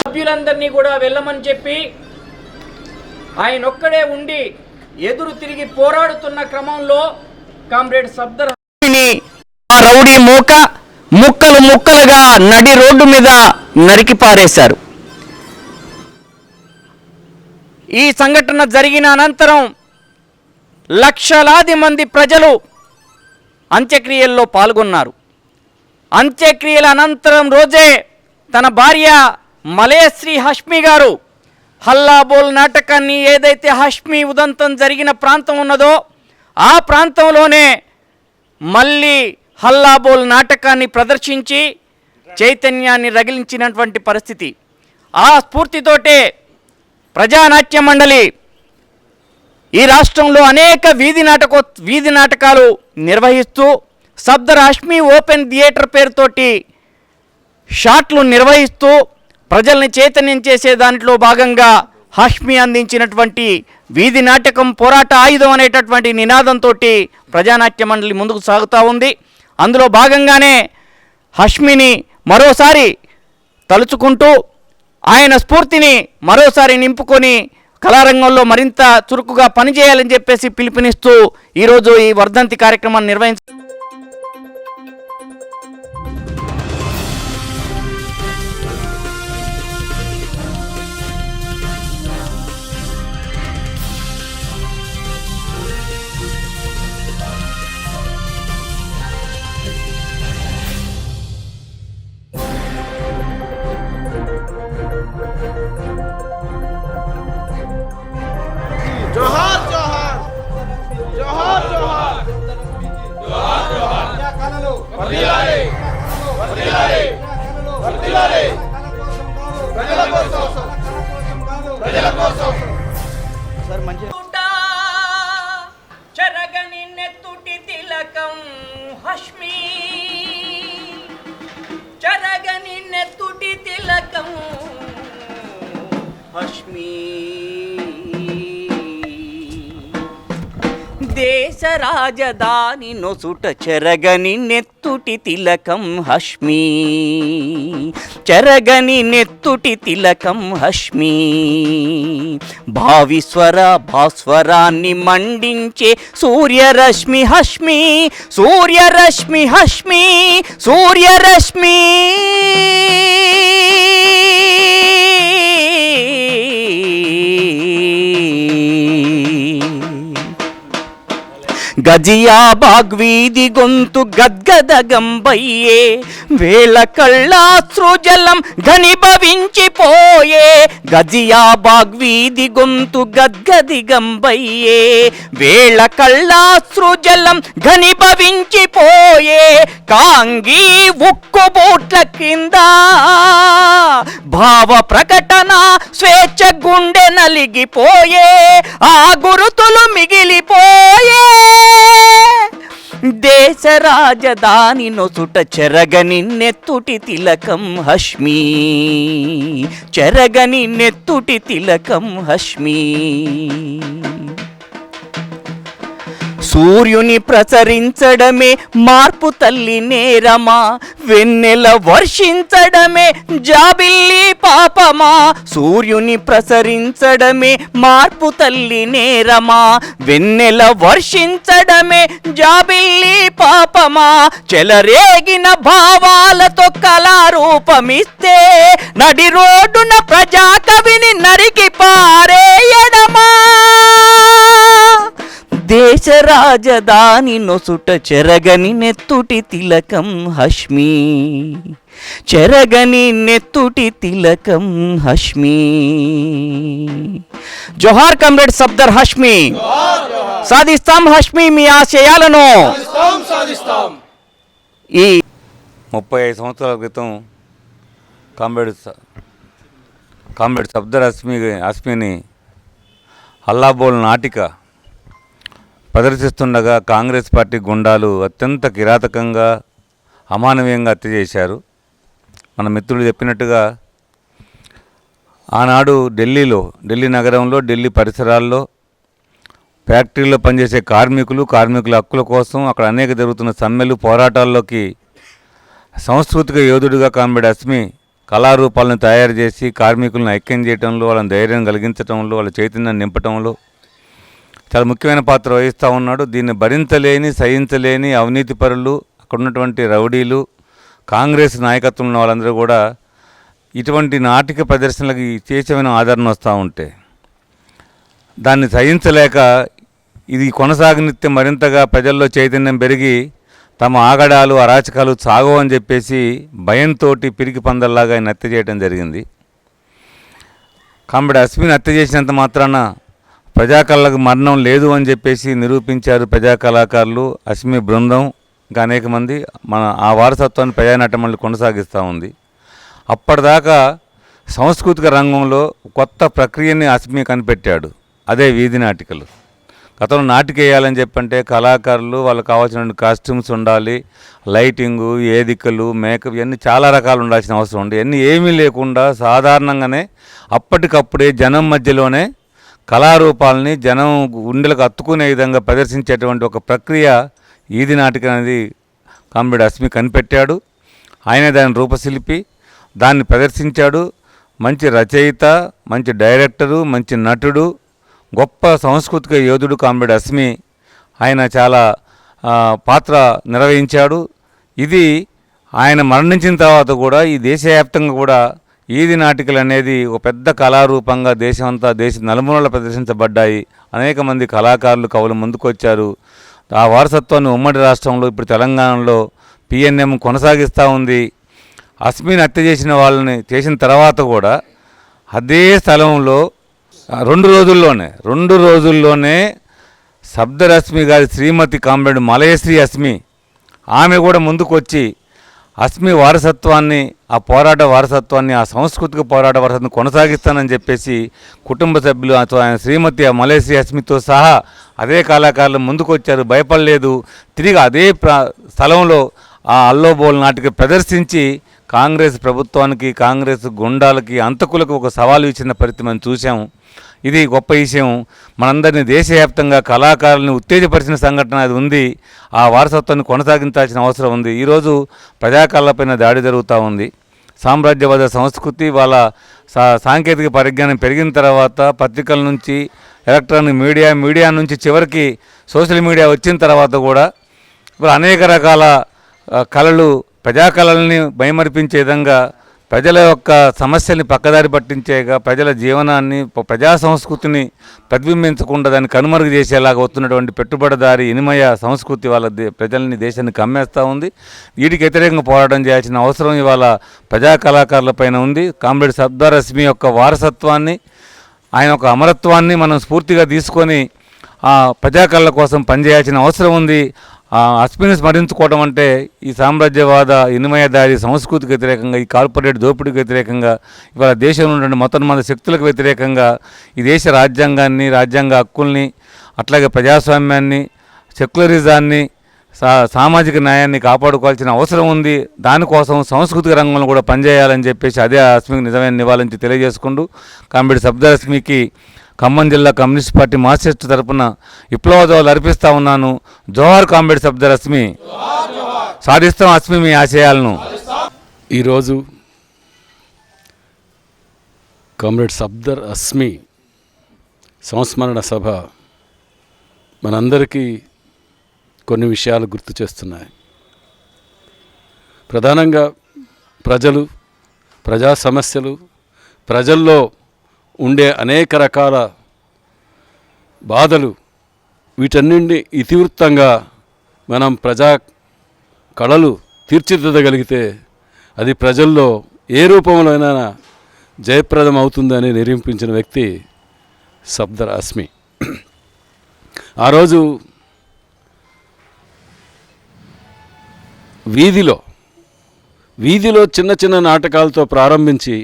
సభ్యులందరినీ కూడా వెళ్ళమని చెప్పి ఆయన ఒక్కడే ఉండి ఎదురు తిరిగి పోరాడుతున్న క్రమంలో కామ్రేడ్ సబ్దర్ రౌడీ మూక ముక్కలు ముక్కలుగా నడి రోడ్డు మీద నరికి పారేశారు. ఈ సంఘటన జరిగిన అనంతరం లక్షలాది మంది ప్రజలు అంత్యక్రియల్లో పాల్గొన్నారు. అంత్యక్రియల అనంతరం రోజే తన భార్య మలయశ్రీ హష్మి గారు హల్లాబోల్ నాటకాన్ని ఏదైతే హష్మి ఉదంతం జరిగిన ప్రాంతం ఉన్నదో ఆ ప్రాంతంలోనే మళ్ళీ హల్లాబోల్ నాటకాన్ని ప్రదర్శించి చైతన్యాన్ని రగిలించినటువంటి పరిస్థితి. ఆ స్ఫూర్తితోటే ప్రజానాట్య మండలి. ఈ రాష్ట్రంలో అనేక వీధి నాటకో వీధి నాటకాలు నిర్వహిస్తూ శబ్ద ఓపెన్ థియేటర్ పేరుతోటి షాట్లు నిర్వహిస్తూ ప్రజల్ని చైతన్యం చేసే దాంట్లో భాగంగా హాష్మి అందించినటువంటి వీధి నాటకం పోరాట ఆయుధం అనేటటువంటి నినాదంతో ప్రజానాట్య మండలి ముందుకు సాగుతూ ఉంది. అందులో భాగంగానే హష్మిని మరోసారి తలుచుకుంటూ ఆయన స్ఫూర్తిని మరోసారి నింపుకొని కళారంగంలో మరింత చురుకుగా పనిచేయాలని చెప్పేసి పిలుపునిస్తూ ఈరోజు ఈ వర్ధంతి కార్యక్రమాన్ని నిర్వహించారు హష్మి దేశ రాజధాని నొసుట చెరగని నెత్తుటి తిలకం హష్మి. చెరగని నెత్తుటి తిలకం హష్మి. భావిస్వర భాస్వరాన్ని మండించే సూర్యరశ్మి హష్మి. సూర్యరశ్మి హష్మి. సూర్యరశ్మి. గజియాబాగ్ వీధి గొంతు గద్గద గంబయ్యే వేల కళ్ళాశ్రుజలం ఘనిభవించిపోయే. గజియాబాగ్ వీధి గొంతు గద్గది గంబయ్యే వేల కళ్ళాశ్రుజలం ఘనిభవించిపోయే. కాంగీ ఉక్కు బోట్ల కింద భావ ప్రకటన స్వేచ్ఛ గుండె నలిగిపోయే ఆ గురుతులు మిగిలిపోయే. దేశ రాజధాని నొసుట చెరగని నెత్తుటి తిలకం హష్మి. చెరగని నెత్తుటి తిలకం హష్మీ. సూర్యుని ప్రసరించడమే మార్పు తల్లి నేరమా? వెన్నెల వర్షించడమే జాబిల్లి పాపమా? సూర్యుని ప్రసరించడమే మార్పు తల్లి నేరమా? వెన్నెల వర్షించడమే జాబిల్లి పాపమా? చెలరేగిన భావాలతో కళారూపమిస్తే నడి రోడ్డున ప్రజాకవిని నరికి పారేయడమా? దేశ రాజధాని నొసుట చెరగని నెత్తుటి తిలకం హష్మి. చెరగని నెత్తుటి తిలకం హష్మి. జోహార్ కమ్రేడ్ సబ్దర్ హష్మి. సాధిస్తాం హష్మి మీ ఆశయాలను. ఈ ముప్పై ఐదు సంవత్సరాల క్రితం కాంబేడ్ స- కాంబేడ్ సబ్దర్ అస్మి అస్మిని హల్లాబోల్ నాటిక ప్రదర్శిస్తుండగా కాంగ్రెస్ పార్టీ గుండాలు అత్యంత కిరాతకంగా అమానవీయంగా హత్య చేశారు మన మిత్రులు చెప్పినట్టుగా ఆనాడు ఢిల్లీలో ఢిల్లీ నగరంలో ఢిల్లీ పరిసరాల్లో ఫ్యాక్టరీలో పనిచేసే కార్మికులు కార్మికుల హక్కుల కోసం అక్కడ అనేక జరుగుతున్న సమ్మెలు పోరాటాల్లోకి సాంస్కృతిక యోధుడిగా కనబడే అస్మి కళారూపాలను తయారు చేసి కార్మికులను ఐక్యం చేయడంలో వాళ్ళని ధైర్యం కలిగించడంలో వాళ్ళ చైతన్యాన్ని నింపటంలో చాలా ముఖ్యమైన పాత్ర వహిస్తూ ఉన్నాడు. దీన్ని భరించలేని సహించలేని అవినీతి పరులు అక్కడ ఉన్నటువంటి రౌడీలు కాంగ్రెస్ నాయకత్వం ఉన్న వాళ్ళందరూ కూడా ఇటువంటి నాటిక ప్రదర్శనలకు చేసేమైన ఆదరణ వస్తూ ఉంటే దాన్ని సహించలేక ఇది కొనసాగనిత్యం మరింతగా ప్రజల్లో చైతన్యం పెరిగి తమ ఆగడాలు అరాచకాలు సాగవు అని చెప్పేసి భయంతో పిరికి పందల్లాగా ఆయన హత్య చేయడం జరిగింది. కాబట్టి అశ్విని హత్య చేసినంత మాత్రాన ప్రజాకళలకు మరణం లేదు అని చెప్పేసి నిరూపించారు ప్రజా కళాకారులు అశ్మి బృందం ఇంకా అనేక మంది మన ఆ వారసత్వాన్ని ప్రజానాట్యమల్ని కొనసాగిస్తూ ఉంది. అప్పటిదాకా సాంస్కృతిక రంగంలో కొత్త ప్రక్రియని అశ్మి కనిపెట్టాడు. అదే వీధి నాటికలు. గతంలో నాటికేయాలని చెప్పంటే కళాకారులు వాళ్ళకి కావాల్సిన కాస్ట్యూమ్స్ ఉండాలి లైటింగు ఏదికలు మేకప్ ఇవన్నీ చాలా రకాలు ఉండాల్సిన అవసరం ఉంది. ఇవన్నీ ఏమీ లేకుండా సాధారణంగానే అప్పటికప్పుడే జనం మధ్యలోనే కళారూపాలని జనం గుండెలకు అత్తుకునే విధంగా ప్రదర్శించేటువంటి ఒక ప్రక్రియ ఈది నాటిక అనేది కామ్రేడ్ అస్మి కనిపెట్టాడు. ఆయనే దాని రూపశిల్పి దాన్ని ప్రదర్శించాడు. మంచి రచయిత మంచి డైరెక్టరు మంచి నటుడు గొప్ప సాంస్కృతిక యోధుడు కామ్రేడ్ అస్మి ఆయన చాలా పాత్ర నిర్వహించాడు. ఇది ఆయన మరణించిన తర్వాత కూడా ఈ దేశవ్యాప్తంగా కూడా ఈది నాటికలు అనేది ఒక పెద్ద కళారూపంగా దేశమంతా దేశ నలుమూలల ప్రదర్శించబడ్డాయి. అనేక మంది కళాకారులు కవులు ముందుకొచ్చారు. ఆ వారసత్వాన్ని ఉమ్మడి రాష్ట్రంలో ఇప్పుడు తెలంగాణలో పిఎన్ఎం కొనసాగిస్తూ ఉంది. అస్మిని హత్య చేసిన వాళ్ళని చేసిన తర్వాత కూడా అదే స్థలంలో రెండు రోజుల్లోనే రెండు రోజుల్లోనే శబ్దరశ్మి గారి శ్రీమతి కామ్రేడ్ మలయశ్రీ అస్మి ఆమె కూడా ముందుకొచ్చి అస్మి వారసత్వాన్ని ఆ పోరాట వారసత్వాన్ని ఆ సాంస్కృతిక పోరాట వారసత్వం కొనసాగిస్తానని చెప్పేసి కుటుంబ సభ్యులు ఆయన శ్రీమతి మలేసియా అస్మితో సహా అదే కళాకారులు ముందుకొచ్చారు. భయపడలేదు. తిరిగి అదే ప్రా స్థలంలో ఆ అల్లోబోల్ నాటికి ప్రదర్శించి కాంగ్రెస్ ప్రభుత్వానికి కాంగ్రెస్ గుండాలకి అంతకులకు ఒక సవాలు ఇచ్చిన పరిస్థితి మనం చూసాము ఇది గొప్ప విషయం. మనందరినీ దేశవ్యాప్తంగా కళాకారులను ఉత్తేజపరిచిన సంఘటన అది ఉంది. ఆ వారసత్వాన్ని కొనసాగించాల్సిన అవసరం ఉంది. ఈరోజు ప్రజాకళపైన దాడి జరుగుతూ ఉంది. సామ్రాజ్యవాద సంస్కృతి వాళ్ళ సా సాంకేతిక పరిజ్ఞానం పెరిగిన తర్వాత పత్రికల నుంచి ఎలక్ట్రానిక్ మీడియా మీడియా నుంచి చివరికి సోషల్ మీడియా వచ్చిన తర్వాత కూడా ఇప్పుడు అనేక రకాల కళలు ప్రజా భయమర్పించే విధంగా ప్రజల యొక్క సమస్యల్ని పక్కదారి పట్టించేగా ప్రజల జీవనాన్ని ప్రజా సంస్కృతిని ప్రతిబింబించకుండా దాన్ని కనుమరుగు చేసేలాగా వస్తున్నటువంటి పెట్టుబడిదారి ఇనిమయ సంస్కృతి వాళ్ళ దే ప్రజల్ని దేశాన్ని కమ్మేస్తూ ఉంది. వీటికి వ్యతిరేకంగా పోరాటం చేయాల్సిన అవసరం ఇవాళ ప్రజా కళాకారుల పైన ఉంది. కామ్రేడ్ సబ్దారశ్మి యొక్క వారసత్వాన్ని ఆయన ఒక అమరత్వాన్ని మనం స్ఫూర్తిగా తీసుకొని ఆ ప్రజాకళ కోసం పనిచేయాల్సిన అవసరం ఉంది. అస్మిని స్మరించుకోవడం అంటే ఈ సామ్రాజ్యవాద ఇనుమయదారి సంస్కృతికి వ్యతిరేకంగా ఈ కార్పొరేట్ దోపిడీకి వ్యతిరేకంగా ఇవాళ దేశంలో ఉన్న మొత్తం శక్తులకు వ్యతిరేకంగా ఈ దేశ రాజ్యాంగాన్ని రాజ్యాంగ హక్కుల్ని అట్లాగే ప్రజాస్వామ్యాన్ని సెక్యులరిజాన్ని సా సామాజిక న్యాయాన్ని కాపాడుకోవాల్సిన అవసరం ఉంది. దానికోసం సాంస్కృతిక రంగంలో కూడా పనిచేయాలని చెప్పేసి అదే అస్మికి నిజమైన నివాళించి తెలియజేసుకుంటూ కాంబిడి శబ్దరశ్మికి ఖమ్మం జిల్లా కమ్యూనిస్ట్ పార్టీ మార్క్సిస్ట్ తరపున విప్లవోత్సవాలు అర్పిస్తా ఉన్నాను. జోహార్ కాంబేడ్ శబ్దరశ్మి సాధిస్తాం అశ్మి మీ ఆశయాలను. ఈరోజు కామ్రేడ్ సబ్దర్ అస్మి సంస్మరణ సభ మనందరికీ కొన్ని విషయాలు గుర్తు చేస్తున్నాయి. ప్రధానంగా ప్రజలు ప్రజా సమస్యలు ప్రజల్లో ఉండే అనేక రకాల బాధలు వీటన్నింటినీ ఇతివృత్తంగా మనం ప్రజా కళలు తీర్చిదిద్దగలిగితే అది ప్రజల్లో ఏ రూపంలోనైనా జయప్రదం అవుతుందని నిరూపించిన వ్యక్తి సబ్దర్ అస్మి. ఆ రోజు వీధిలో వీధిలో చిన్న చిన్న నాటకాలతో ప్రారంభించి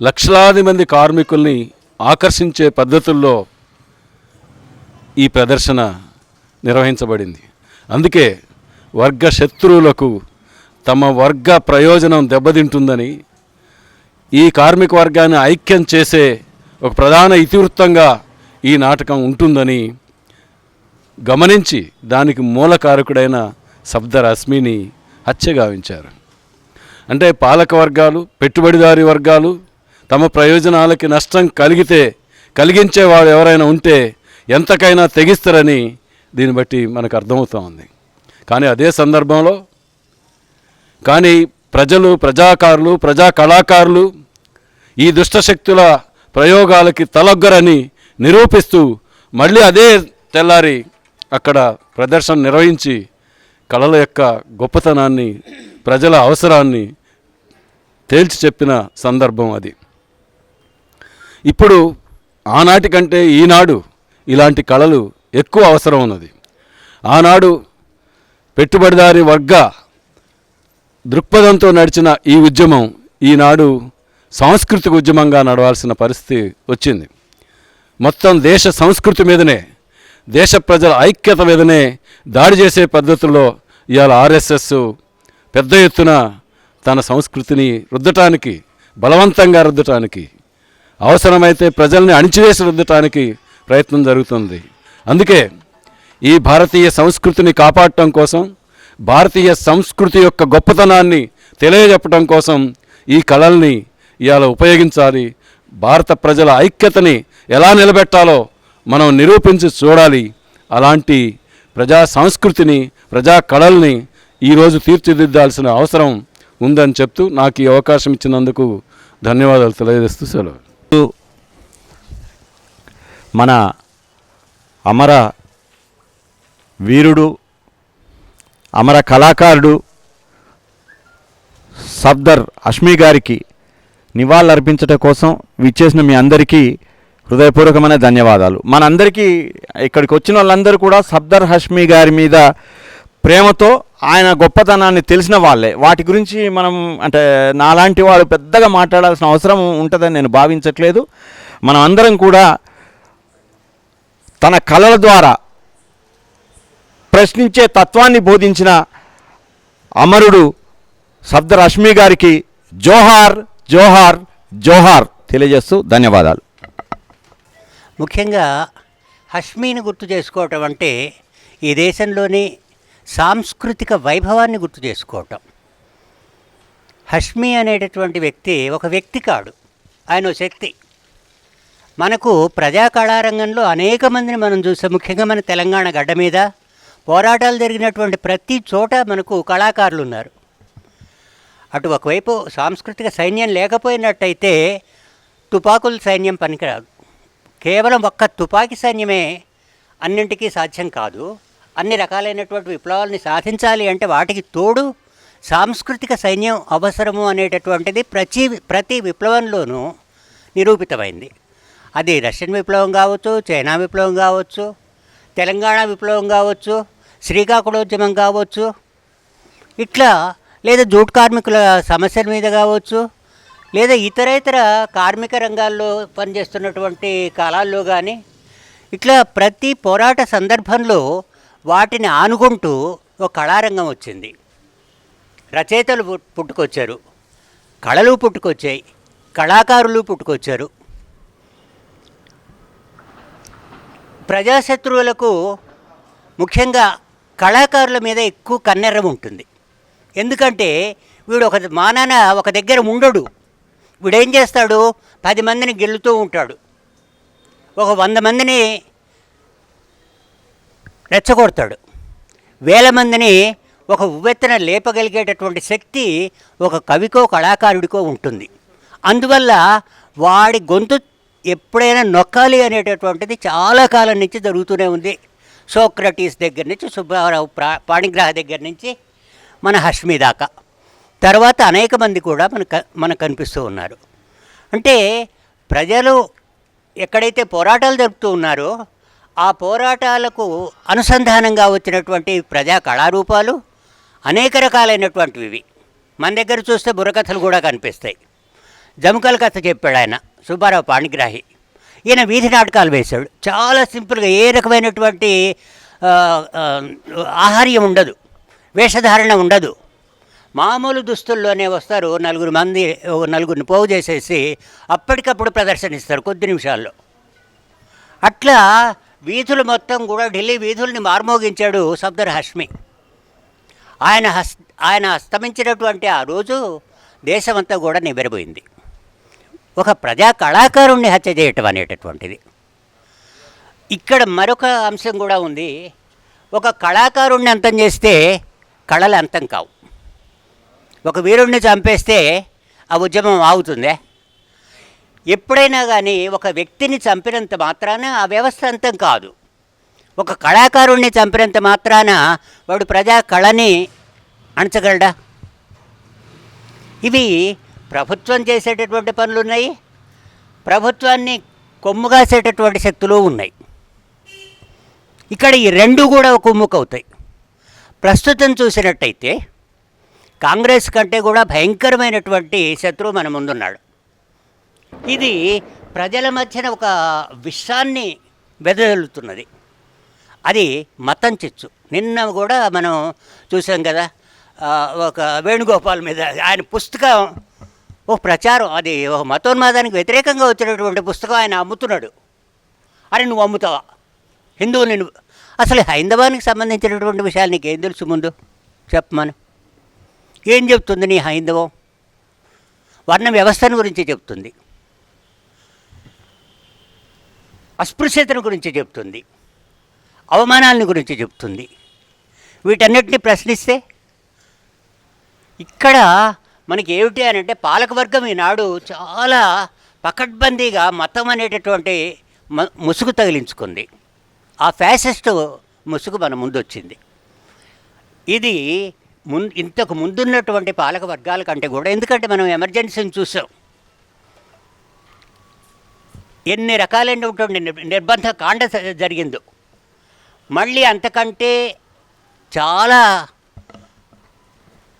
లక్షలాది మంది కార్మికుల్ని ఆకర్షించే పద్ధతుల్లో ఈ ప్రదర్శన నిర్వహించబడింది. అందుకే వర్గ శత్రువులకు తమ వర్గ ప్రయోజనం దెబ్బతింటుందని ఈ కార్మిక వర్గాన్ని ఐక్యం చేసే ఒక ప్రధాన ఇతివృత్తంగా ఈ నాటకం ఉంటుందని గమనించి దానికి మూలకారకుడైన శబ్ద రశ్మిని హత్య గావించారు అంటే పాలక వర్గాలు పెట్టుబడిదారి వర్గాలు తమ ప్రయోజనాలకి నష్టం కలిగితే కలిగించేవాడు ఎవరైనా ఉంటే ఎంతకైనా తెగిస్తారని దీన్ని బట్టి మనకు అర్థమవుతూ ఉంది. కానీ అదే సందర్భంలో కానీ ప్రజలు ప్రజాకారులు ప్రజా కళాకారులు ఈ దుష్టశక్తుల ప్రయోగాలకి తలొగ్గరని నిరూపిస్తూ మళ్ళీ అదే తెల్లారి అక్కడ ప్రదర్శన నిర్వహించి కళల యొక్క గొప్పతనాన్ని ప్రజల అవసరాన్ని తేల్చి చెప్పిన సందర్భం అది. ఇప్పుడు ఆనాటి కంటే ఈనాడు ఇలాంటి కళలు ఎక్కువ అవసరం ఉన్నది. ఆనాడు పెట్టుబడిదారి వర్గ దృక్పథంతో నడిచిన ఈ ఉద్యమం ఈనాడు సాంస్కృతిక ఉద్యమంగా నడవాల్సిన పరిస్థితి వచ్చింది. మొత్తం దేశ సంస్కృతి మీదనే దేశ ప్రజల ఐక్యత మీదనే దాడి చేసే పద్ధతుల్లో ఇవాళ ఆర్ఎస్ఎస్ పెద్ద ఎత్తున తన సంస్కృతిని రుద్దటానికి బలవంతంగా రుద్దటానికి అవసరమైతే ప్రజల్ని అణిచివేసి రుద్దటానికి ప్రయత్నం జరుగుతుంది. అందుకే ఈ భారతీయ సంస్కృతిని కాపాడటం కోసం భారతీయ సంస్కృతి యొక్క గొప్పతనాన్ని తెలియజెప్పడం కోసం ఈ కళల్ని ఇవాళ ఉపయోగించాలి. భారత ప్రజల ఐక్యతని ఎలా నిలబెట్టాలో మనం నిరూపించి చూడాలి. అలాంటి ప్రజా సంస్కృతిని ప్రజా కళల్ని ఈరోజు తీర్చిదిద్దాల్సిన అవసరం ఉందని చెప్తూ నాకు ఈ అవకాశం ఇచ్చినందుకు ధన్యవాదాలు తెలియజేస్తూ సెలవు. మన అమర వీరుడు అమర కళాకారుడు సఫ్దర్ అష్మి గారికి నివాళులర్పించటం కోసం విచ్చేసిన మీ అందరికీ హృదయపూర్వకమైన ధన్యవాదాలు. మనందరికీ ఇక్కడికి వచ్చిన వాళ్ళందరూ కూడా సఫ్దర్ హష్మి గారి మీద ప్రేమతో ఆయన గొప్పతనాన్ని తెలిసిన వాళ్ళే. వాటి గురించి మనం అంటే నాలాంటి వాడు పెద్దగా మాట్లాడాల్సిన అవసరం ఉంటుందని నేను భావించట్లేదు. మనం అందరం కూడా తన కళల ద్వారా ప్రశ్నించే తత్వాన్ని బోధించిన అమరుడు శబ్దరశ్మి గారికి జోహార్ జోహార్ జోహార్ తెలియజేస్తూ ధన్యవాదాలు. ముఖ్యంగా హష్మీని గుర్తు చేసుకోవటం అంటే ఈ దేశంలోని సాంస్కృతిక వైభవాన్ని గుర్తు చేసుకోవటం. హష్మి అనేటటువంటి వ్యక్తి ఒక వ్యక్తి కాడు. ఆయన ఓ శక్తి. మనకు ప్రజా కళారంగంలో అనేక మందిని మనం చూసాం. ముఖ్యంగా మన తెలంగాణ గడ్డ మీద పోరాటాలు జరిగినటువంటి ప్రతి చోట మనకు కళాకారులు ఉన్నారు. అటు ఒకవైపు సాంస్కృతిక సైన్యం లేకపోయినట్టయితే తుపాకుల సైన్యం పనికిరాదు. కేవలం ఒక్క తుపాకీ సైన్యమే అన్నింటికీ సాధ్యం కాదు. అన్ని రకాలైనటువంటి విప్లవాల్ని సాధించాలి అంటే వాటికి తోడు సాంస్కృతిక సైన్యం అవసరము అనేటటువంటిది ప్రతి ప్రతి విప్లవంలోనూ నిరూపితమైంది. అది రష్యన్ విప్లవం కావచ్చు చైనా విప్లవం కావచ్చు తెలంగాణ విప్లవం కావచ్చు శ్రీకాకుళోద్యమం కావచ్చు ఇట్లా లేదా జూట్ కార్మికుల సమస్యల మీద కావచ్చు లేదా ఇతర ఇతర కార్మిక రంగాల్లో పనిచేస్తున్నటువంటి కాలాల్లో కానీ ఇట్లా ప్రతి పోరాట సందర్భంలో వాటిని ఆనుకుంటూ ఒక కళారంగం వచ్చింది. రచయితలు పుట్టుకొచ్చారు. కళలు పుట్టుకొచ్చాయి. కళాకారులు పుట్టుకొచ్చారు. ప్రజాశత్రువులకు ముఖ్యంగా కళాకారుల మీద ఎక్కువ కన్నెర్రం ఉంటుంది. ఎందుకంటే వీడు ఒక మానాన ఒక దగ్గర ఉండడు. వీడేం చేస్తాడు? పది మందిని గెలుతూ ఉంటాడు. ఒక వంద మందిని రెచ్చగొడతాడు. వేల మందిని ఒక ఉవ్వెత్తన లేపగలిగేటటువంటి శక్తి ఒక కవికో కళాకారుడికో ఉంటుంది. అందువల్ల వాడి గొంతు ఎప్పుడైనా నొక్కాలి అనేటటువంటిది చాలా కాలం నుంచి జరుగుతూనే ఉంది. సోక్రటీస్ దగ్గర నుంచి సుబ్బారావు ప్రా పాణిగ్రహ దగ్గర నుంచి మన హష్మి దాకా. తర్వాత అనేక మంది కూడా మనకు మనకు కనిపిస్తూ ఉన్నారు. అంటే ప్రజలు ఎక్కడైతే పోరాటాలు జరుపుతూ ఉన్నారో ఆ పోరాటాలకు అనుసంధానంగా వచ్చినటువంటి ప్రజా కళారూపాలు అనేక రకాలైనటువంటివి. ఇవి మన దగ్గర చూస్తే బుర్రకథలు కూడా కనిపిస్తాయి. జముకల కథ చెప్పాడు ఆయన సుబ్బారావు పాణిగ్రాహి. ఈయన వీధి నాటకాలు వేశాడు. చాలా సింపుల్గా ఏ రకమైనటువంటి ఆహార్యం ఉండదు వేషధారణ ఉండదు. మామూలు దుస్తుల్లోనే వస్తారు నలుగురు మంది నలుగురిని పోగు చేసేసి అప్పటికప్పుడు ప్రదర్శనిస్తారు కొద్ది నిమిషాల్లో. అట్లా వీధులు మొత్తం కూడా ఢిల్లీ వీధుల్ని మార్మోగించాడు సఫ్దర్ హష్మి. ఆయన హస్ ఆయన అస్తమించినటువంటి ఆ రోజు దేశమంతా కూడా నిబెరబోయింది ఒక ప్రజా కళాకారుణ్ణి హత్య చేయటం అనేటటువంటిది. ఇక్కడ మరొక అంశం కూడా ఉంది. ఒక కళాకారుణ్ణి అంతం చేస్తే కళలు అంతం కావు. ఒక వీరుణ్ణి చంపేస్తే ఆ ఉద్యమం ఆగుతుందే? ఎప్పుడైనా కానీ ఒక వ్యక్తిని చంపినంత మాత్రాన ఆ వ్యవస్థ అంతం కాదు. ఒక కళాకారుణ్ణి చంపినంత మాత్రాన వాడు ప్రజా కళని అణచగలడా? ఇవి ప్రభుత్వం చేసేటటువంటి పనులు ఉన్నాయి ప్రభుత్వాన్ని కొమ్ముగాసేటటువంటి శక్తులు ఉన్నాయి. ఇక్కడ ఈ రెండు కూడా కొమ్ముకవుతాయి. ప్రస్తుతం చూసినట్టయితే కాంగ్రెస్ కంటే కూడా భయంకరమైనటువంటి శత్రువు మన ముందున్నాడు. ఇది ప్రజల మధ్యన ఒక విషాన్ని వెదజల్లుతున్నది. అది మతం చిచ్చు. నిన్న కూడా మనం చూసాం కదా ఒక వేణుగోపాల్ మీద ఆయన పుస్తకం ఒక ప్రచారం అది ఒక మతోన్మాదానికి వ్యతిరేకంగా వచ్చినటువంటి పుస్తకం ఆయన అమ్ముతున్నాడు. అరే నువ్వు అమ్ముతావా? హిందువు నేను అసలు హైందవానికి సంబంధించినటువంటి విషయాలు నీకేం తెలుసు ముందు? చెప్పమను ఏం చెప్తుంది నీ హైందవం? వర్ణ వ్యవస్థను గురించి చెప్తుంది. అస్పృశ్యతను గురించి చెప్తుంది. అవమానాలను గురించి చెప్తుంది. వీటన్నిటిని ప్రశ్నిస్తే ఇక్కడ మనకి ఏమిటి అని అంటే పాలకవర్గం ఈనాడు చాలా పకడ్బందీగా మతం అనేటటువంటి ముసుగు తగిలించుకుంది. ఆ ఫ్యాసిస్ట్ ముసుగు మన ముందు వచ్చింది ఇది ముందు ఇంతకు ముందున్నటువంటి పాలక వర్గాల కంటే కూడా ఎందుకంటే మనం ఎమర్జెన్సీని చూసాం. ఎన్ని రకాలైనటువంటి నిర్బంధ కాండ జరిగిందో. మళ్ళీ అంతకంటే చాలా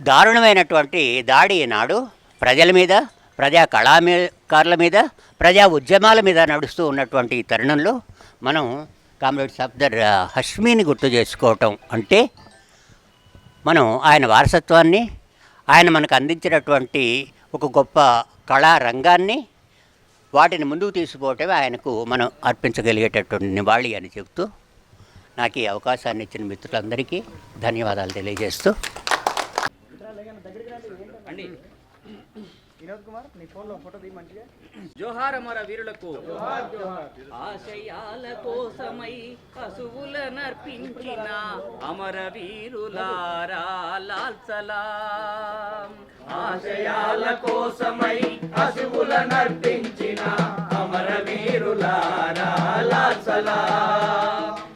దారుణమైనటువంటి దాడి ఈనాడు ప్రజల మీద ప్రజా కళాకారుల మీద ప్రజా ఉద్యమాల మీద నడుస్తూ ఉన్నటువంటి ఈ తరుణంలో మనం కామ్రేడ్ సఫ్దర్ ఆ, హష్మీని గుర్తు చేసుకోవటం అంటే మనం ఆయన వారసత్వాన్ని ఆయన మనకు అందించినటువంటి ఒక గొప్ప కళా రంగాన్ని వాటిని ముందుకు తీసుకుపోవటమే ఆయనకు మనం అర్పించగలిగేటటువంటి నివాళి అని చెబుతూ నాకు ఈ అవకాశాన్ని ఇచ్చిన మిత్రులందరికీ ధన్యవాదాలు తెలియజేస్తూ. జోహార్ అమర వీరులకు ఆశయాల కోసమై పశువుల నర్పించిన అమర వీరులారా ఆశయాల కోసమై పశువుల నర్పించిన అమర వీరులారా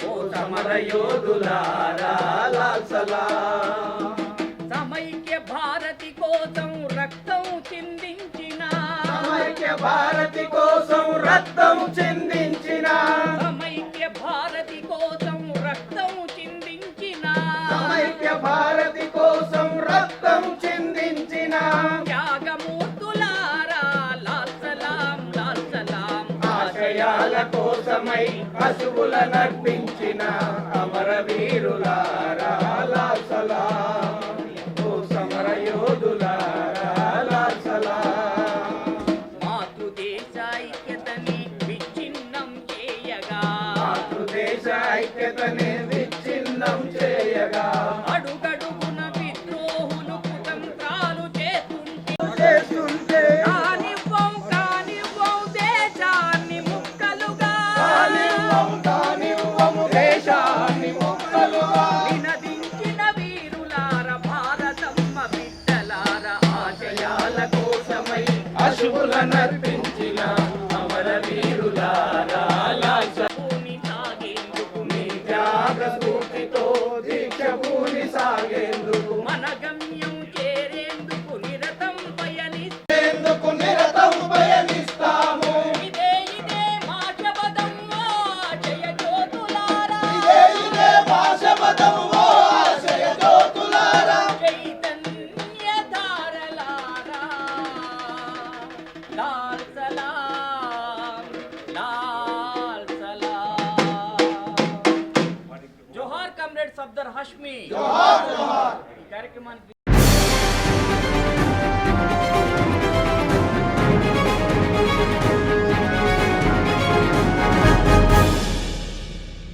ఓ సమర సమైక్య భారతి కోసం రక్తం సమైక్య భారతి కోసం రక్తం చిందించిన. సమైక్య భారతి కోసం రక్తం చిందించిన. సమైక్య భారతి కోసం రక్తం చిందించిన. త్యాగమూర్తులారా లాల్ సలాం లాల్ సలాం ఆశయాల కోసమై పశువుల నర్పించిన అమర వీరులారా లాల్ సలాం దేశ ఐక్యతని విచ్ఛిన్నం చేయగా. మాతృదేశ ఐక్యతనే